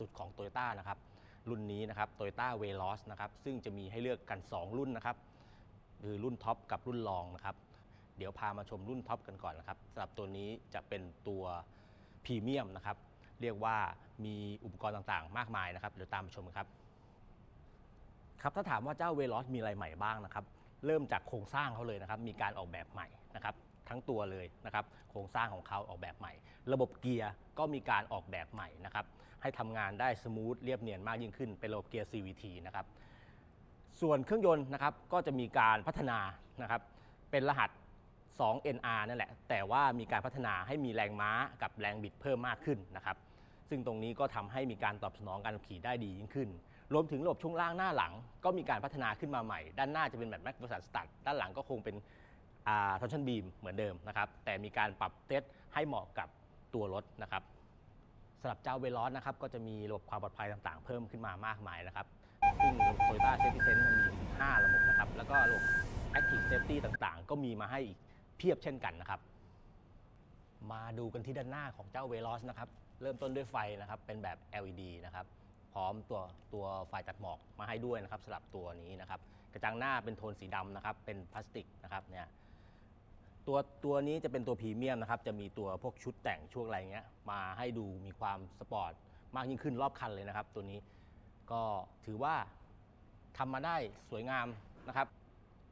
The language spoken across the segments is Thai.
สุดของ Toyota นะครับรุ่นนี้นะครับ Toyota Veloz นะครับซึ่งจะมีให้เลือกกัน 2 รุ่นนะครับคือรุ่นท็อปกับรุ่นรองนะครับเดี๋ยวพามาชมรุ่นท็อปกันก่อนนะครับสำหรับตัวนี้จะเป็นตัวพรีเมียมนะครับเรียกว่ามีอุปกรณ์ต่างๆ มากมายนะครับเดี๋ยวตามไปชมครับครับถ้าถามว่าเจ้าเวลอสมีอะไรใหม่บ้างนะครับเริ่มจากโครงสร้างเขาเลยนะครับมีการออกแบบใหม่นะครับ ทั้งตัวเลยนะครับโครงสร้างของเขาออกแบบใหม่ ระบบเกียร์ก็มีการออกแบบใหม่นะครับให้ทำงานได้สมูทเรียบเนียนมากยิ่งขึ้น เป็นระบบเกียร์ CVT นะครับส่วนเครื่องยนต์นะครับก็จะมีการพัฒนานะครับเป็นรหัส 2NR นั่นแหละ แต่ว่ามีการพัฒนาให้มีแรงม้ากับแรงบิดเพิ่มมากขึ้นนะครับซึ่งตรงนี้ก็ทำให้มีการตอบสนองการขับขี่ได้ดียิ่งขึ้น รวมถึงระบบช่วงล่างหน้าหลัง ก็มีการพัฒนาขึ้นมาใหม่ ด้านหน้าจะเป็นแบบแม็กซ์สันสตัดด้านหลังก็คงเป็น ทอนชันบีมเหมือนเดิมนะครับแต่มีการปรับเซตให้เหมาะกับตัวรถนะครับสำหรับเจ้าเวลอสนะครับก็จะมีระบบความปลอดภัยต่างๆ เพิ่มขึ้นมามากมายนะครับซึ่ง Toyota Safety Sense มันมี 5 ระบบนะครับแล้วก็ระบบ Active Safety ต่างๆ ก็มีมาให้อีกเพียบเช่นกันนะครับ มาดูกันที่ด้านหน้าของเจ้า Veloz นะครับเริ่มต้นด้วยไฟนะครับเป็นแบบ LED นะครับพร้อมตัวตัวไฟตัดหมอกมาให้ด้วยนะครับสำหรับตัวนี้นะครับกระจังหน้าเป็นโทนสีดำนะครับเป็นพลาสติกนะครับเนี่ย ตัวตัวนี้จะเป็นตัวพรีเมียมนะครับ จะมีตัวพวกชุดแต่งช่วงอะไรเงี้ยมาให้ดูมีความสปอร์ตมากยิ่งขึ้นรอบคันเลยนะครับ ตัวนี้ก็ถือว่าทำมาได้สวยงามนะครับ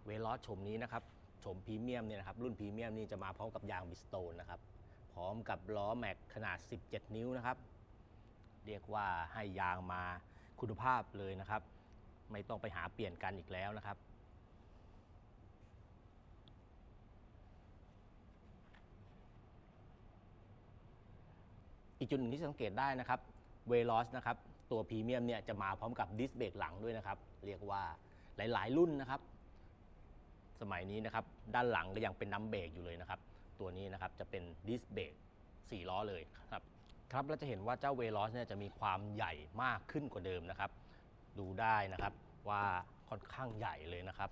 เวลอสชมนี้นะครับชมพรีเมียมเนี่ยนะครับรุ่นพรีเมียมนี่จะมาพร้อมกับยางบิสโตนนะครับพร้อมกับล้อแม็กขนาด 17 นิ้วนะครับ เรียกว่าให้ยางมาคุณภาพเลยนะครับ ไม่ต้องไปหาเปลี่ยนกันอีกแล้วนะครับ อีกจุดหนึ่งที่สังเกตได้นะครับเวลอสนะครับตัวพรีเมียมเนี่ยจะมาพร้อมกับดิสเบรกหลังด้วยนะครับ เรียกว่าหลาย ๆ รุ่นนะครับ สมัยนี้นะครับด้านหลังก็ยังเป็นน้ำเบรกอยู่เลยนะครับ ตัวนี้นะครับจะเป็นดิสเบรก4ล้อเลยครับครับแล้วจะเห็นว่าเจ้าเวลอสเนี่ยจะมีความใหญ่มากขึ้นกว่าเดิมนะครับ ดูได้นะครับว่าค่อนข้างใหญ่เลยนะครับ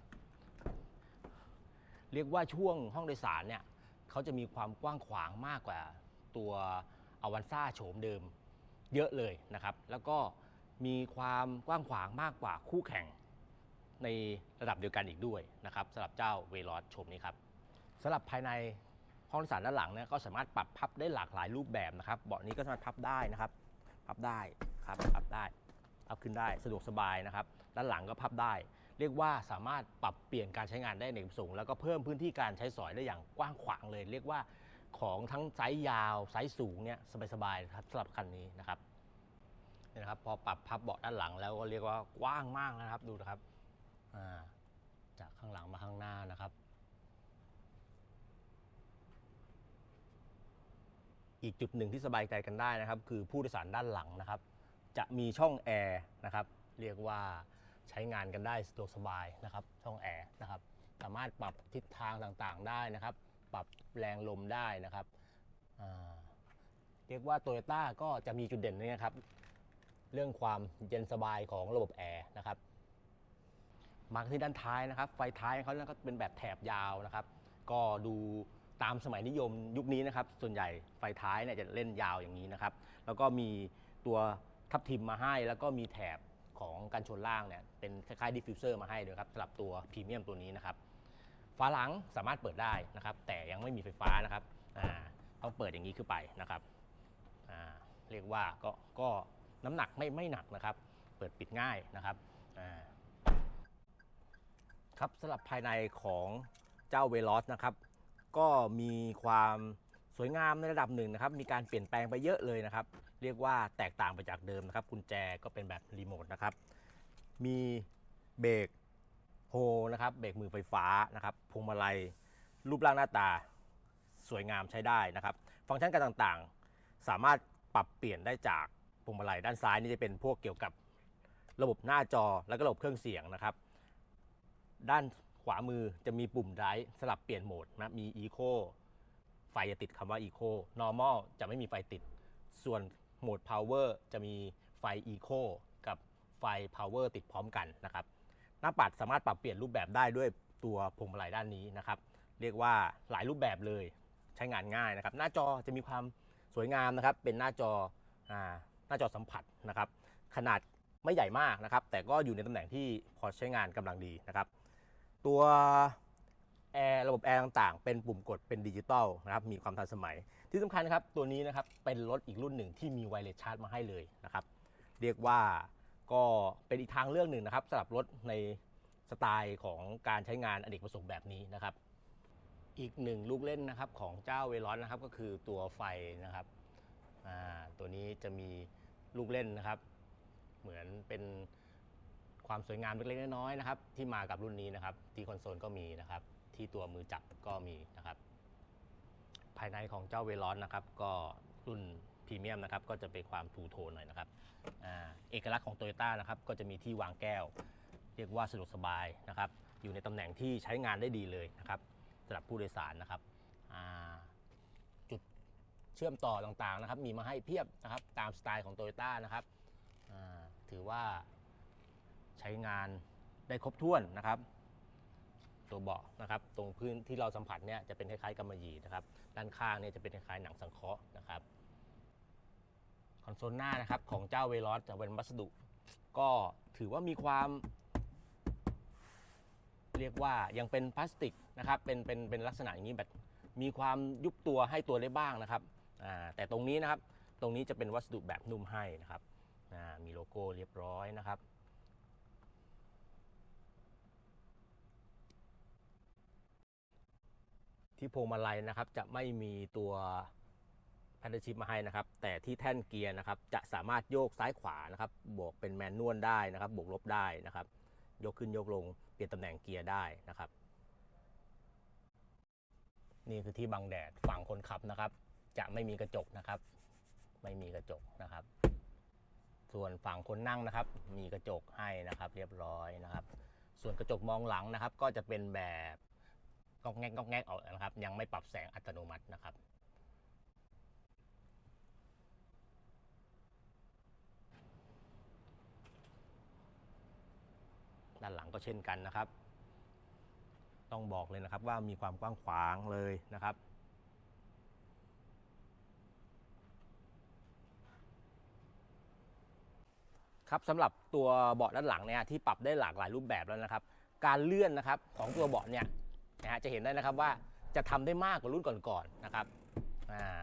เรียกว่าช่วงห้องโดยสารเนี่ยเขาจะมีความกว้างขวางมากกว่าตัว อวันซ่าโฉมเดิมเยอะเลยนะครับ แล้วก็มีความกว้างขวางมากกว่าคู่แข่ง ในระดับเดียวกันอีกด้วยนะครับสำหรับเจ้าเวลอสชมนี้ครับสำหรับภายในห้องโดยสารด้านหลังเนี่ยก็สามารถปรับพับได้หลากหลายรูปแบบนะครับเบาะนี้ก็สามารถพับได้นะครับ พับได้ครับพับได้พับขึ้นได้สะดวกสบายนะครับ ด้านหลังก็พับได้ เรียกว่าสามารถปรับเปลี่ยนการใช้งานได้ในสูง แล้วก็เพิ่มพื้นที่การใช้สอยได้อย่างกว้างขวางเลย เรียกว่า ของทั้งไซส์ยาวไซส์สูงเนี่ยสบายๆครับสำหรับคันนี้นะครับนี่นะครับพอปรับพับเบาะด้านหลังแล้วก็เรียกว่ากว้างมากนะครับดูนะครับาจากข้างหลังมาข้างหน้านะครับ อีกจุดหนึ่งที่สบายใจกันได้นะครับ คือผู้โดยสารด้านหลังนะครับ จะมีช่องแอร์นะครับ เรียกว่าใช้งานกันได้สะดวกสบายนะครับ ช่องแอร์นะครับ สามารถปรับทิศทางต่างๆได้นะครับ ปรับแรงลมได้นะครับเรียกว่าโตโยต้าก็จะมีจุดเด่นนี้นะครับ เรื่องความเย็นสบายของระบบแอร์นะครับมาที่ด้านท้ายนะครับ ไฟท้ายเขาเนี่ยก็เป็นแบบแถบยาวนะครับ ก็ดูตามสมัยนิยมยุคนี้นะครับ ส่วนใหญ่ไฟท้ายเนี่ยจะเล่นยาวอย่างนี้นะครับ แล้วก็มีตัวทับทิมมาให้ แล้วก็มีแถบของการชนล่างเนี่ยเป็นคล้ายๆดิฟฟิวเซอร์มาให้ด้วยครับสำหรับตัวพรีเมียมตัวนี้นะครับาหลังสามารถเปิดได้นะครับ แต่ยังไม่มีไฟฟ้านะครับต้องเปิดอย่างนี้ขึ้นไปนะครับเรียกว่าก็ก็น้ำหนักไม่ไม่หนักนะครับ เปิดปิดง่ายนะครับครับสำหรับภายในของเจ้าเวลอสนะครับ ก็มีความสวยงามในระดับหนึ่งนะครับ มีการเปลี่ยนแปลงไปเยอะเลยนะครับ เรียกว่าแตกต่างไปจากเดิมนะครับ กุญแจก็เป็นแบบรีโมทนะครับ มีเบรก โฮนะครับเบรกมือไฟฟ้านะครับพวงมาลัย รูปร่างหน้าตาสวยงามใช้ได้นะครับ ฟังก์ชันการต่างๆ สามารถปรับเปลี่ยนได้จากพวงมาลัยด้านซ้ายนี่จะเป็นพวกเกี่ยวกับระบบหน้าจอและก็ระบบเครื่องเสียงนะครับ ด้านขวามือจะมีปุ่มไดร์สลับเปลี่ยนโหมดนะมี Eco ไฟจะติดคำว่า Eco Normal จะไม่มีไฟติด ส่วนโหมด Power จะมีไฟ Eco กับไฟ Power ติดพร้อมกันนะครับ หน้าปัดสามารถปรับเปลี่ยนรูปแบบได้ด้วยตัวพวงมาลัยด้านนี้นะครับ เรียกว่าหลายรูปแบบเลยใช้งานง่ายนะครับ หน้าจอจะมีความสวยงามนะครับ เป็นหน้าจออหน้าจอสัมผัสนะครับ ขนาดไม่ใหญ่มากนะครับ แต่ก็อยู่ในตำแหน่งที่พอใช้งานกำลังดีนะครับ ตัวแอร์ระบบแอร์ต่างๆ เป็นปุ่มกดเป็นดิจิตอลนะครับมีความทันสมัย ที่สำคัญนะครับตัวนี้นะครับเป็นรถอีกรุ่นหนึ่งที่มีไวเลสชาร์จมาให้เลยนะครับ เรียกว่า ก็เป็นอีกทางเลือกหนึ่งนะครับสำหรับรถในสไตล์ของการใช้งานอเนกประสงค์แบบนี้นะครับ อีกหนึ่งลูกเล่นนะครับของเจ้าเวลอนนะครับก็คือตัวไฟนะครับตัวนี้จะมีลูกเล่นนะครับ เหมือนเป็นความสวยงามเล็กๆน้อยๆนะครับ ที่มากับรุ่นนี้นะครับ ที่คอนโซลก็มีนะครับ ที่ตัวมือจับก็มีนะครับ ภายในของเจ้าเวลอนนะครับ ก็รุ่น พรีเมียมนะครับก็จะเป็นความทูโทนหน่อยนะครับอเอกลักษณ์ของโตโยต้านะครับก็จะมีที่วางแก้ว เรียกว่าสะดวกสบายนะครับอยู่ในตำแหน่งที่ใช้งานได้ดีเลยนะครับสำหรับผู้โดยสารนะครับจุดเชื่อมต่อต่างๆนะครับมีมาให้เพียบนะครับตามสไตล์ของโตโยต้านะครับถือว่าใช้งานได้ครบถ้วนนะครับ ตัวเบาะนะครับ ตรงพื้นที่เราสัมผัสเนี่ยจะเป็นคล้ายๆกำมะหยี่นะครับ ด้านข้างเนี่ยจะเป็นคล้ายๆหนังสังเคราะห์นะครับ คอนโซลหน้านะครับของเจ้าเวลอสจะเป็นวัสดุ ก็ถือว่ามีความ เรียกว่ายังเป็นพลาสติกนะครับเป็นเป็นเป็นลักษณะอย่างนี้แบบมีความยุบตัวให้ตัวได้บ้างนะครับแต่ตรงนี้นะครับตรงนี้จะเป็นวัสดุแบบนุ่มให้นะครับมีโลโก้เรียบร้อยนะครับที่พวงมาลัยนะครับจะไม่มีตัว แพนเดชิพมาให้นะครับ แต่ที่แท่นเกียร์นะครับ จะสามารถโยกซ้ายขวานะครับ บวกเป็นแมนนวลได้นะครับ บวกลบได้นะครับ ยกขึ้นยกลง เปลี่ยนตำแหน่งเกียร์ได้นะครับ นี่คือที่บังแดดฝั่งคนขับนะครับ จะไม่มีกระจกนะครับ ไม่มีกระจกนะครับ ส่วนฝั่งคนนั่งนะครับ มีกระจกให้นะครับ เรียบร้อยนะครับ ส่วนกระจกมองหลังนะครับ ก็จะเป็นแบบกอกแงกกอกแงกออกนะครับ ยังไม่ปรับแสงอัตโนมัตินะครับานหลังก็เช่นกันนะครับ ต้องบอกเลยนะครับว่ามีความกว้างขวางเลยนะครับ ครับสำหรับตัวเบาะด้านหลังเนี่ยที่ปรับได้หลากหลายรูปแบบแล้วนะครับ การเลื่อนนะครับของตัวเบาะเนี่ยนะฮะจะเห็นได้นะครับว่าจะทำได้มากกว่ารุ่นก่อนๆนะครับอ่า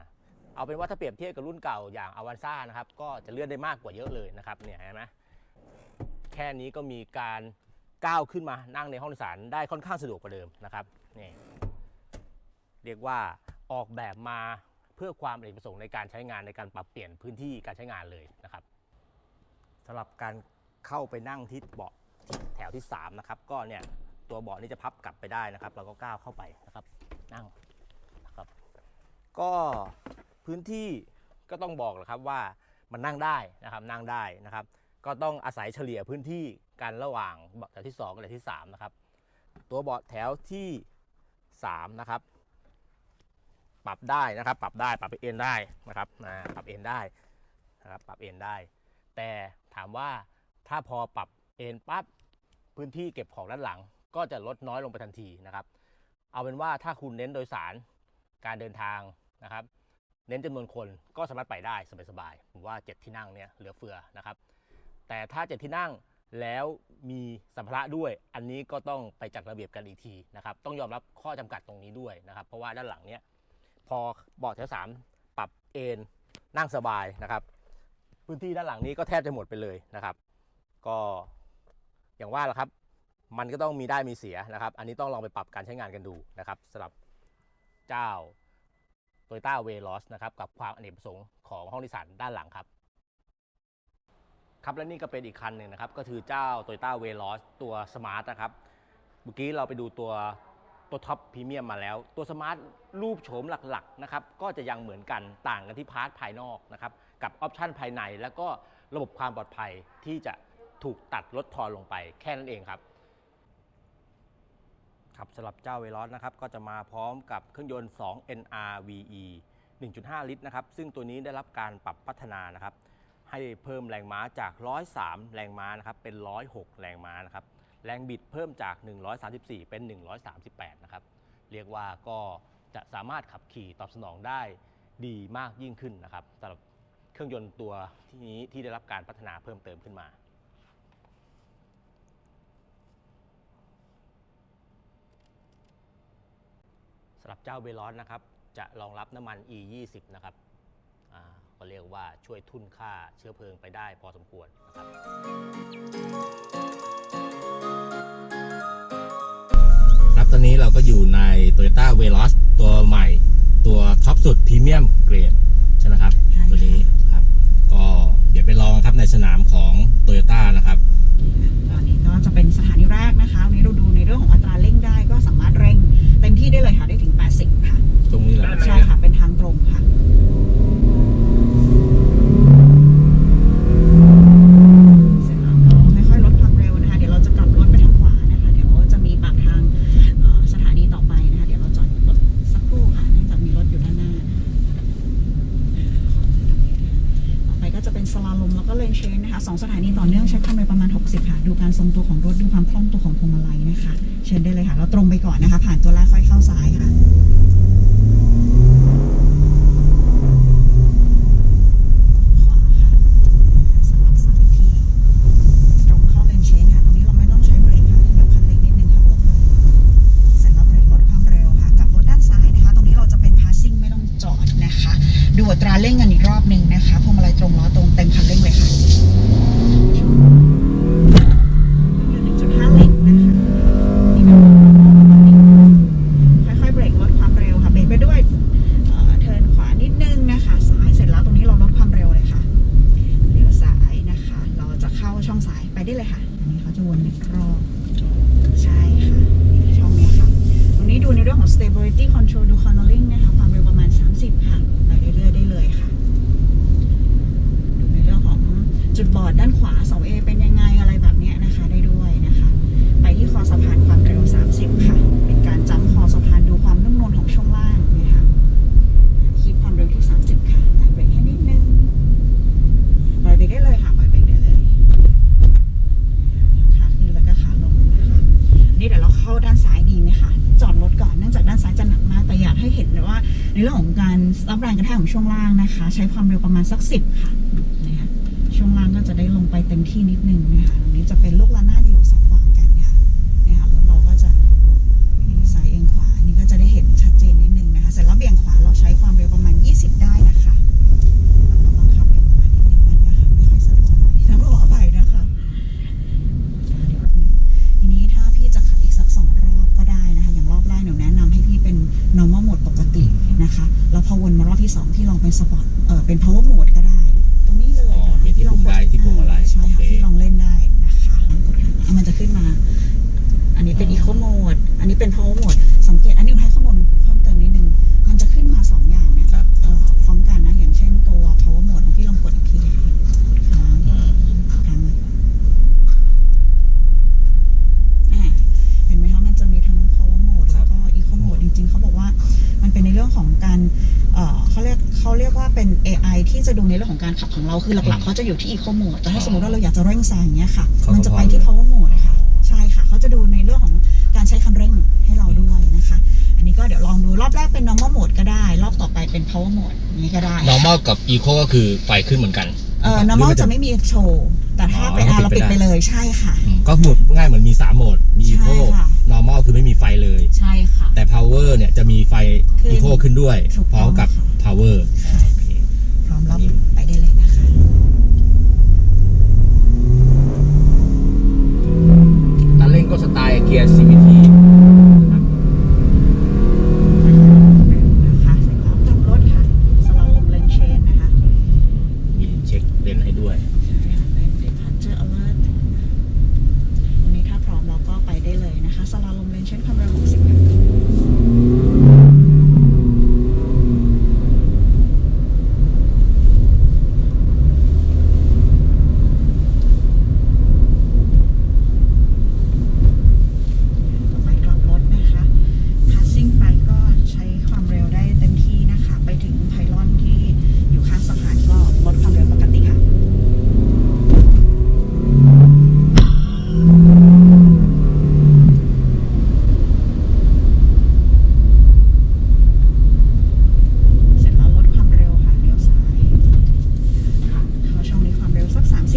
เอาเป็นว่าถ้าเปรียบเทียบกับรุ่นเก่าอย่างอวันซ่านะครับ ก็จะเลื่อนได้มากกว่าเยอะเลยนะครับเนี่ยเห็นไหมแค่นี้ก็มีการ ก้าวขึ้นมานั่งในห้องโดยสารได้ค่อนข้างสะดวกกว่าเดิมนะครับนี่เรียกว่าออกแบบมาเพื่อความอเนกประสงค์ในการใช้งานในการปรับเปลี่ยนพื้นที่การใช้งานเลยนะครับสำหรับการเข้าไปนั่งที่เบาะแถวที่ 3 นะครับ ก็เนี่ยตัวเบาะนี่จะพับกลับไปได้นะครับ เราก็ก้าวเข้าไปนะครับ นั่งนะครับ ก็พื้นที่ก็ต้องบอกแหละครับว่ามันนั่งได้นะครับนั่งได้นะครับ ก็ต้องอาศัยเฉลี่ยพื้นที่ กันระหว่างเบาะแถวที่ 2 กับแถวที่ 3 นะครับ ตัวเบาะแถวที่ 3 นะครับ ปรับได้นะครับ ปรับได้ปรับไปเอ็นได้นะครับปรับเอ็นได้นะครับปรับเอ็นได้ แต่ถามว่าถ้าพอปรับเอ็นปั๊บพื้นที่เก็บของด้านหลัง ก็จะลดน้อยลงไปทันทีนะครับ เอาเป็นว่าถ้าคุณเน้นโดยสารการเดินทางนะครับ เน้นจำนวนคนก็สามารถไปได้สบายๆผมว่า 7 ที่นั่งเนี่ยเหลือเฟือนะครับ แต่ถ้า 7 ที่นั่ง แล้วมีสัมภาระด้วย อันนี้ก็ต้องไปจัดระเบียบกันอีกทีนะครับ ต้องยอมรับข้อจำกัดตรงนี้ด้วยนะครับ เพราะว่าด้านหลังเนี่ยพอเบาะแถวสามปรับเอนนั่งสบายนะครับ พื้นที่ด้านหลังนี้ก็แทบจะหมดไปเลยนะครับ ก็อย่างว่าแหละครับ มันก็ต้องมีได้มีเสียนะครับ อันนี้ต้องลองไปปรับการใช้งานกันดูนะครับสำหรับเจ้า Toyota w e l o s นะครับกับความอเนกประสงค์ของห้องดยสารด้านหลังครับ ครับและนี่ก็เป็นอีกคันหนึ่งนะครับ ก็คือเจ้า Toyota w e l o s ตัว Smart นะครับ เมื่อกี้เราไปดูตัวตัวท็อปพรีเมียมมาแล้ว ตัวสมาร์ทรูปโฉมหลักๆนะครับก็จะยังเหมือนกันต่างกันที่พาร์ทภายนอกนะครับกับออปชันภายใน แล้วก็ระบบความปลอดภัยที่จะถูกตัดลดทอนลงไปแค่นั้นเองครับครับสำหรับเจ้าเวลอสนะครับก็จะมาพร้อมกับเครื่องยนต์ 2 NRVE 1.5 ลิตรนะครับซึ่งตัวนี้ได้รับการปรับพัฒนานะครับ ให้เพิ่มแรงม้าจาก 103 แรงม้านะครับเป็น 106 แรงม้านะครับแรงบิดเพิ่มจาก 134 เป็น 138 นะครับ เรียกว่าก็จะสามารถขับขี่ตอบสนองได้ดีมากยิ่งขึ้นนะครับสำหรับเครื่องยนต์ตัวที่นี้ที่ได้รับการพัฒนาเพิ่มเติมขึ้นมาสำหรับเจ้าเวลอนนะครับจะรองรับน้ำมัน E 2 0 นะครับ ก็เรียกว่าช่วยทุ่นค่าเชื้อเพลิงไปได้พอสมควรนะครับครับตอนนี้เราก็อยู่ใน Toyota Veloz ตัวใหม่ ตัวท็อปสุดพรีเมียมเกรด ของรถดูความคล่องตัวของพวงมาลัยนะคะ เชิญได้เลยค่ะ เราตรงไปก่อนนะคะ ผ่านตัวแรกค่อยเข้าซ้ายค่ะขวาค่ะสลับซ้ายทีตรงเข้าเลนเชนค่ะตรงนี้เราไม่ต้องใช้เบรกค่ะยกคันเร่งนิดนึงค่ะลงเลยเสร็จแล้วเบรกลดความเร็วค่ะกลับรถด้านซ้ายนะคะตรงนี้เราจะเป็น passing ไม่ต้องจอดนะคะดูอัตราเร่งกันอีกรอบหนึ่งนะคะพวงมาลัยตรงล้อตรงเต็มคันเร่งเลยค่ะอยู่1.5เล็กนะคะนี่เป็นประมาณนี้ค่อยๆเบรกลดความเร็วค่ะเบรกไปด้วย เอ่อเทิร์นขวานิดนึงนะคะซ้ายเสร็จแล้วตรงนี้เราลดความเร็วเลยค่ะเลี้ยวซ้ายนะคะ เราจะเข้าช่องซ้ายไปได้เลยค่ะ อันนี้เขา จะวนอีกรอบใช่ค่ะนี่ช่องเนี้ยค่ะ ตรงนี้ดูในเรื่องของ stability control ดู cornering นะคะความเร็วประมาณ 30 ค่ะ ไปเรื่อยๆได้เลยค่ะ ดูในเรื่องของจุดบอดด้านขวา 2A เป็นยังไงอะไรแบบเนี้ยนะคะได้ด้วยนะคะ ไปที่คอสะพานความเร็ว 30 ค่ะ เป็นการจำคอสะพานดูความนุ่มนวลของช่วงล่างนะคะ คีบความเร็วที่ 30 ค่ะแตะเบรกให้นิดนึง ปล่อยเบรกได้เลยค่ะ ปล่อยเบรกได้เลยขาขึ้นแล้วก็ขาลงนะคะ นี่ เดี๋ยวเราเข้าด้านซ้ายดีไหมคะ จอดรถก่อนเนื่องจากด้านซ้ายจะหนักมาก แต่อยากให้เห็นเลยว่า ในเรื่องของการรับแรงกระแทกของช่วงล่างนะคะ ใช้ความเร็วประมาณสักสิบค่ะนะคะช่วงล่างก็จะได้ลงไปเต็มที่นิดนึงนะคะตรงนี้จะเป็นลูกระนาดอยู่สอง ที่สองที่เราไปสปอร์ตเออเป็น power ที่จะดูในเรื่องของการขับของเราคือหลักๆเขาจะอยู่ที่ eco mode แต่ถ้าสมมติว่าเราอยากจะเร่งแซงอย่างเงี้ยค่ะ เขาก็มันจะไปที่ power mode ค่ะ ใช่ค่ะเขาจะดูในเรื่องของการใช้คันเร่งให้เราด้วยนะคะ อันนี้ก็เดี๋ยวลองดูรอบแรกเป็น normal mode ก็ได้ รอบต่อไปเป็น power mode อย่างนี้ก็ได้ normal กับ eco ก็คือไฟขึ้นเหมือนกัน เอ่อ normal จะไม่มีโชว์แต่ถ้าเป็นอ๋อ R เราปิดไปเลยใช่ค่ะ อืมก็หมดง่ายเหมือนมี 3 โหมด มีใช่ eco ค่ะ normal คือไม่มีไฟเลย ใช่ค่ะ แต่ power เนี่ยจะมีไฟ ขึ้น eco ขึ้นด้วย ถูกพร้อมกับต้องค่ะ power ค่ะ โอเคพร้อมรับไปได้เลยนะคะตันเร่งก็สไตล์เกียร์ CVT นะคะเสร็จแล้วกลับรถค่ะสลาลมเลนเชนนะคะ มีเช็คเลนส์ให้ด้วย ใช่ค่ะเป็น departure alert ตรงนี้ถ้าพร้อมเราก็ไปได้เลยนะคะสลาลมเลนเชนความเร็ว60ค่ะ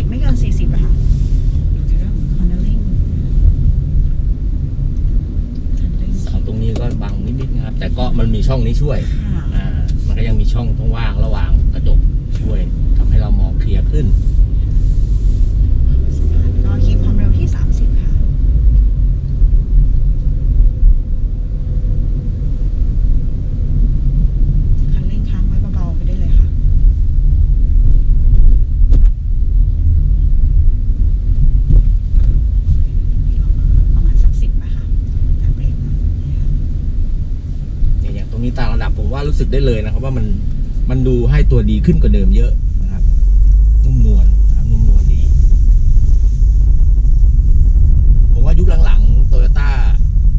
ไม่เกิน 40อะค่ะอยู่ในเรื่องของ cornering handling เสาตรงนี้ก็บังนิดๆนะครับ แต่ก็มันมี ช่องนี้ช่วยค่ะอ่ามันก็ยังมีช่องท้องว่างระหว่างกระจกช่วยทำให้เรามองเคลียร์ขึ้น ก็คีบความเร็วที่ 30 ค่ะ คันเร่งค้างไว้เบาๆไปได้เลยค่ะ ประมาณสักสิบนะคะแต่เบรกนะเนี่ย ต่างตรงนี้ตามระดับผมว่ารู้สึกได้เลยนะครับ ว่ามันมันดูให้ตัวดีขึ้นกว่าเดิมเยอะนะครับนุ่มนวลดี ผมว่ายุคหลังๆโตโยต้า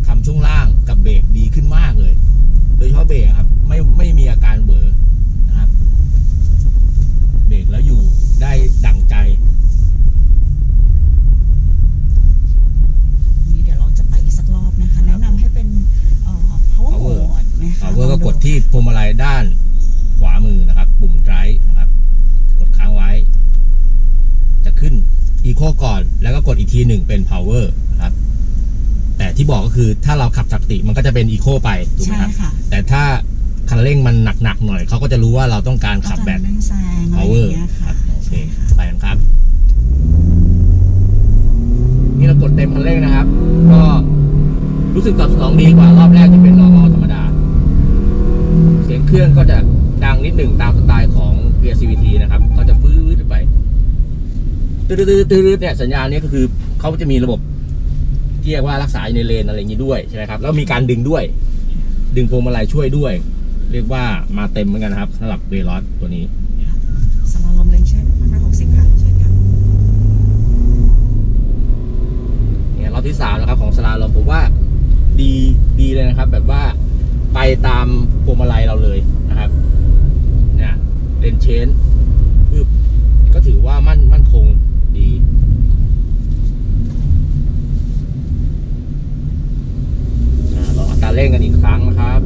ทำช่วงล่างกับเบรกดีขึ้นมากเลย โดยเฉพาะเบรกครับ ไม่ไม่มีอาการเบอร์นะครับ เบรกแล้วอยู่ได้ดั่งใจ นี่เดี๋ยวเราจะไปอีกสักรอบนะคะ แนะนำให้เป็นเอ่อ power Power mode นะคะ power ก็กดที่พวงมาลัยด้านขวามือนะครับ ปุ่ม drive นะครับ กดค้างไว้ จะขึ้น eco ก่อนแล้วก็กดอีกทีหนึ่งเป็น power นะครับ แต่ที่บอกก็คือถ้าเราขับปกติมันก็จะเป็น eco ไปถูกไหมใช่ครับค่ะ แต่ถ้าคันเร่งมันหนักๆหน่อยเขาก็จะรู้ว่าเราต้องการขับแบบก็จะเร่งแซงอะไรอ power ย่างเงี้ยคค่ะรับโอเคใช่ค่ะ ไปกันครับ นี่เรากดเต็มคันเร่งนะครับ ก็รู้สึกตอบสนองดีกว่ารอบแรกที่เป็น normal ธรรมดา เสียงเครื่องก็จะดังนิดหนึ่งตามสไตล์ของเกียร์ CVT นะครับเขาจะฟื้นไป ตื้อตื้อตื้อเนี่ยสัญญาณนี้ก็คือเขาจะมีระบบที่เรียกว่ารักษาอยู่ในเลนอะไรอย่างนี้ด้วยใช่ไหมครับแล้วมีการดึงด้วย ดึงพวงมาลัยช่วยด้วย เรียกว่ามาเต็มเหมือนกันนะครับสำหรับเวลอสตัวนี้สลาลมเลนเชนพันร้อยหกสิบค่ะเชิญค่ะเนี่ยรอบที่สามนะครับของสลาลอมผมว่าดีดีเลยนะครับ แบบว่าไปตามพวงมาลัยเราเลยนะครับเนี่ยเลนเชนปึ๊บก็ถือว่ามั่นมั่นคงดีอ่าลองอัตรา เร่งกันอีกครั้งนะครับ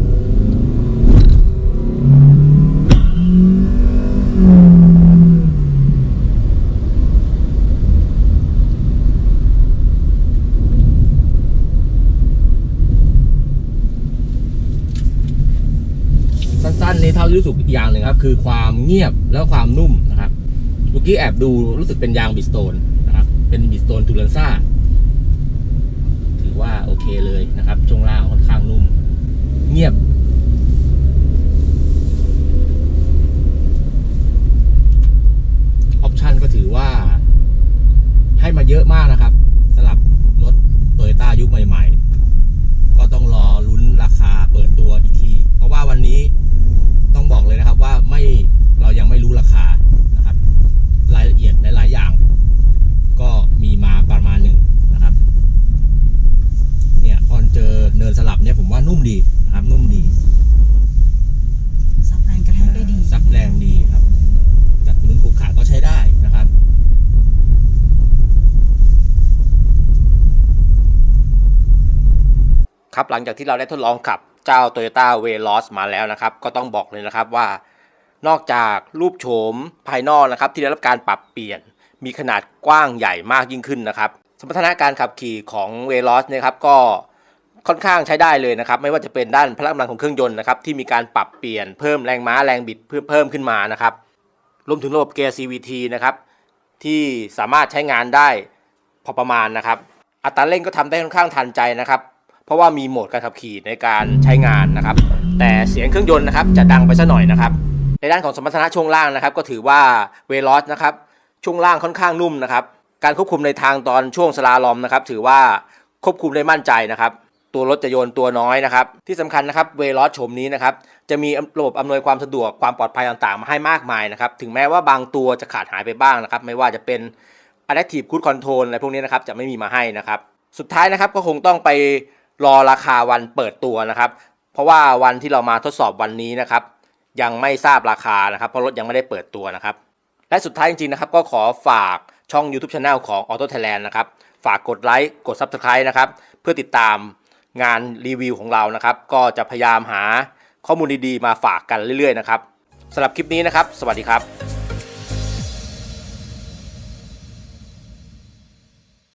สั้นๆนี่เท่าที่รู้สึกอีกอย่างหนึ่งครับ คือความเงียบแล้วความนุ่มนะครับเมื่อกี้แอบดูรู้สึกเป็นยางบิสโตนนะครับ เป็นบิสโตนทูเลนซ่าถือว่าโอเคเลยนะครับช่วงล่างค่อนข้างนุ่ม เงียบออปชันก็ถือว่า ให้มาเยอะมากนะครับสำหรับรถโตโยต้ายุคใหม่ ๆ ก็ต้องรอลุ้นราคาเปิดตัวอีกที เพราะว่าวันนี้ต้องบอกเลยนะครับว่าไม่เรายังไม่รู้ราคานะครับ รายละเอียดหลายๆอย่าง ก็มีมาประมาณหนึ่งนะครับ เนี่ยพอเจอเนินสลับเนี่ยผมว่านุ่มดีนะครับ นุ่มดี ซับแรงกระแทกได้ดี ซับแรงดีครับ จากถนนขรุขระก็ใช้ได้นะครับ ครับห ลังจากที่เราได้ทดลองขับเจ้า Toyota v e l o s มาแล้วนะครับ ก็ต้องบอกเลยนะครับว่า นอกจากรูปโฉมภายนอกนะครับ ที่ได้รับการปรับเปลี่ยน มีขนาดกว้างใหญ่มากยิ่งขึ้นนะครับ สมรรถนะการขับขี่ของ v e l o s นะครับก็ค่อนข้างใช้ได้เลยนะครับ ไม่ว่าจะเป็นด้านพลังกำลังของเครื่องยนต์นะครับที่มีการปรับเปลี่ยนเพิ่มแรงม้าแรงบิดเพิ่มเพิ่มขึ้นมานะครับรวมถึงระบบเกียร์ CVT นะครับที่สามารถใช้งานได้พอประมาณนะครับ อัตราเร่งก็ทำได้ค่อนข้างทันใจนะครับ เพราะว่ามีโหมดการขับขี่ในการใช้งานนะครับ แต่เสียงเครื่องยนต์นะครับจะดังไปซะหน่อยนะครับ ในด้านของสมรรถนะช่วงล่างนะครับ ก็ถือว่าเวลอสนะครับช่วงล่างค่อนข้างนุ่มนะครับ การควบคุมในทางตอนช่วงสลาลอมนะครับ ถือว่าควบคุมได้มั่นใจนะครับ ตัวรถจะโยนตัวน้อยนะครับ ที่สำคัญนะครับเวลอสโฉมนี้นะครับจะมีระบบอำนวยความสะดวกความปลอดภัยต่างๆ มาให้มากมายนะครับ ถึงแม้ว่าบางตัวจะขาดหายไปบ้างนะครับ ไม่ว่าจะเป็น Adaptive Cruise Control อะไรพวกนี้นะครับจะไม่มีมาให้นะครับ สุดท้ายนะครับก็คงต้องไป รอราคาวันเปิดตัวนะครับ เพราะว่าวันที่เรามาทดสอบวันนี้นะครับ ยังไม่ทราบราคานะครับเพราะรถยังไม่ได้เปิดตัวนะครับ และสุดท้ายจริงๆนะครับ ก็ขอฝากช่อง YouTube Channel ของ Auto Thailand นะครับ ฝากกดไลค์กด Subscribe นะครับ เพื่อติดตามงานรีวิวของเรานะครับ ก็จะพยายามหาข้อมูลดีๆ มาฝากกันเรื่อยๆนะครับสำหรับคลิปนี้นะครับ สวัสดีครับ